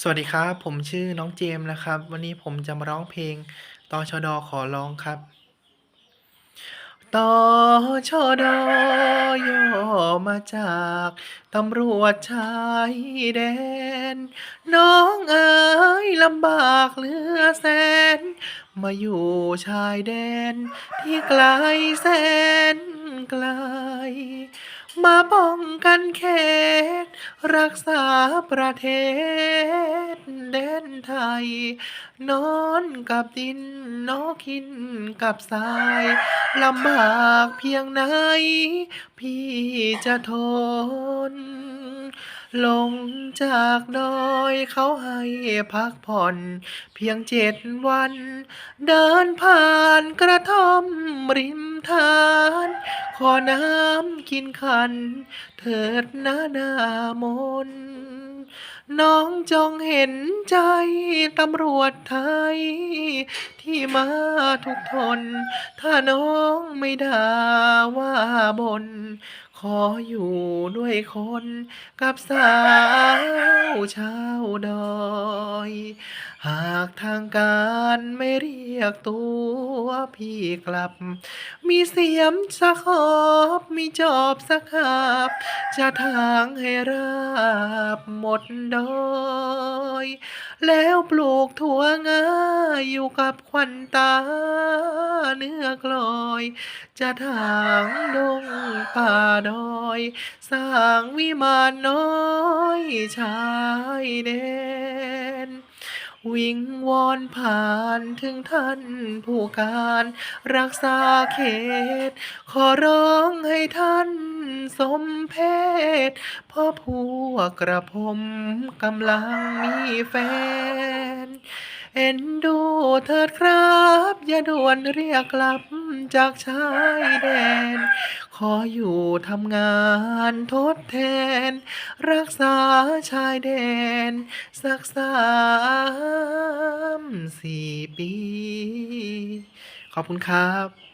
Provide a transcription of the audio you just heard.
สวัสดีครับ ผมชื่อน้องเจมส์นะครับ วันนี้ผมจะมาร้องเพลงตอชดอขอร้องครับตอชดย่อมาจากตำรวจชายแดน น้องเอ๋ยลำบากเหลือแสน มาอยู่ชายแดนที่ไกลแสนไกล มาป้องกันเขต รักษาประเทศแดนไทย นอนกับดินนอกินกับทรายลำบากเพียงไหน พี่จะทน ลงจากดอยเขาให้พักผ่อน เพียงเจ็ดวัน เดินผ่านกระท่อมริมทาน ขอน้ำกินขัน เถิดนาหนามน น้องจงเห็นใจตำรวจไทย ที่มาทุกทน ถ้าน้องไม่ด่าว่าบน ขออยู่ด้วยคนกับสาวชาวดอย หากทางการไม่เรียกตัวพี่กลับ มีเสียมสักหอบมีจอบสักหาบจะทางให้ราบหมดดอย แล้วปลูกถั่วงาอยู่กับควันตา เนื้อกลอย จะถางดงป่าดอย สร้างวิมานน้อยชายแดนวิงวอนผ่านถึงท่านผู้การ รักษาเขต ขอร้องให้ท่าน สมเพศเพราะพวกกระผมกำลังมีแฟน เอ็นดูเถิดครับ อย่าด่วนเรียกกลับจากชายแดน ขออยู่ทำงานทดแทน รักษาชายแดน สักสามสี่ปี ขอบคุณครับ